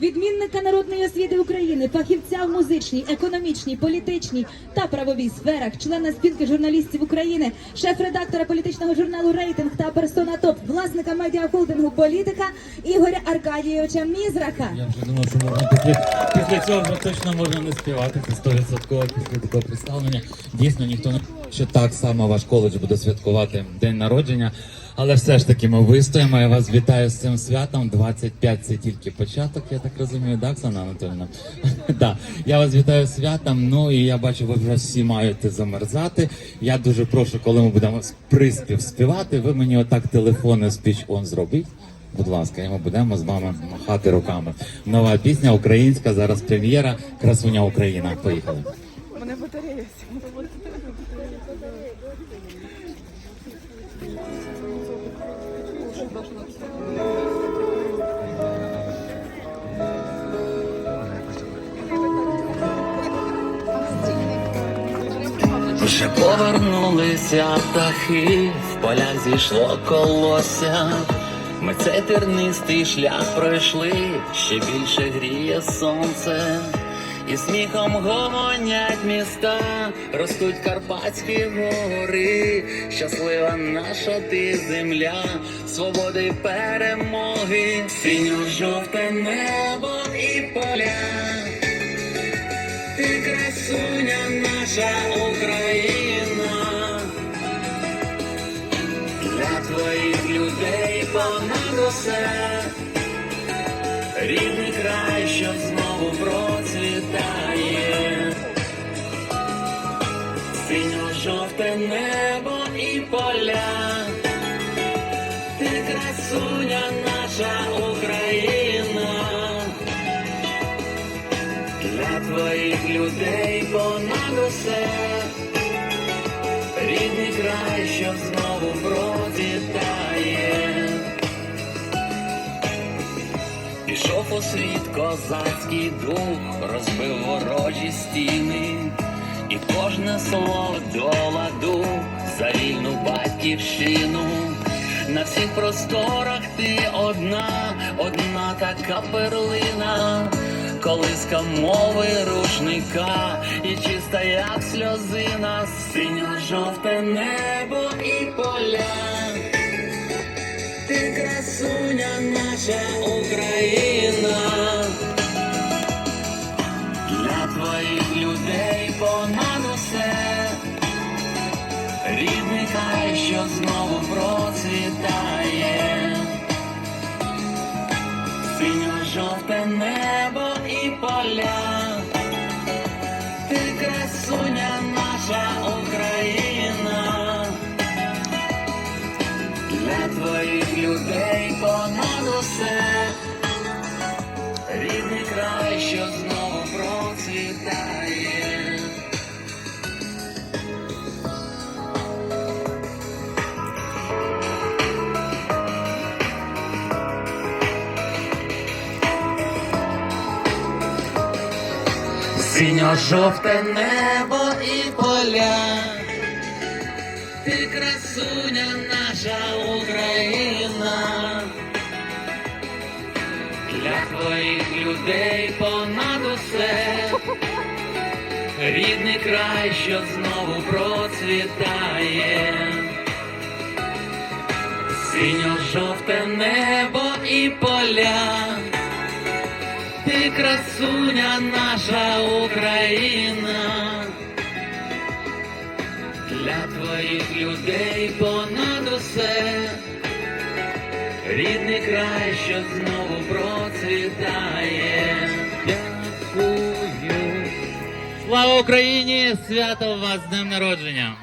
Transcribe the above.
Відмінника народної освіти України, фахівця в музичній, економічній, політичній та правовій сферах, члена спілки журналістів України, шеф-редактора політичного журналу Рейтинг та персона ТОП, власника медіахолдингу Політика Ігоря Аркадійовича Мізраха. Я вже думав, що можна після, після цього точно можна не співати. Це 100% після такого представлення. Дійсно, ніхто не що так само ваш коледж буде святкувати день народження. Але все ж таки ми вистоїмо. Я вас вітаю з цим святом. 25 це тільки початок, я так розумію, да, Оксана Анатольовна? Да. Я вас вітаю з святом. Ну і я бачу, ви вже всі маєте замерзати. Я дуже прошу, коли ми будемо приспів співати, ви мені отак телефони спіч он зробіть. Будь ласка, і ми будемо з вами махати руками. Нова пісня українська, зараз прем'єра, красуня Україна. Поїхали. Мене батарея. Вже повернулися птахи, в полях зійшло колося. Ми цей тернистий шлях пройшли, ще більше гріє сонце, і сміхом гомонять міста, ростуть карпатські гори, щаслива наша ти земля, свободи й перемоги, синьо-жовте небо і поля. Ти красуня наша Україна, для твоїх людей понад усе, рідний край, що знову красуня наша Україна для твоїх людей понад усе, рідний край, що знову процвітає. Пішов у світ козацький дух, розбив ворожі стіни, і кожне слово до ладу за вільну батьківщину. Всіх просторах ти одна, одна така перлина, колиска мови рушника, і чиста, як сльозина, синьо-жовте небо і поля. Ти красуня наша Україна, для твоїх людей понад усе, рідний край, що знову процвітає, синьо-жовте небо і поля, ти красуня наша Україна. Для твоїх людей понад усе, Синьо-жовте небо і поля. Ти красуня наша Україна, для твоїх людей понад усе, рідний край, що знову процвітає, синьо-жовте небо і поля, красуня наша Україна для твоїх людей понад усе, рідний край, що знову процвітає. Дякую. Слава Україні! Свято вас з днем народження!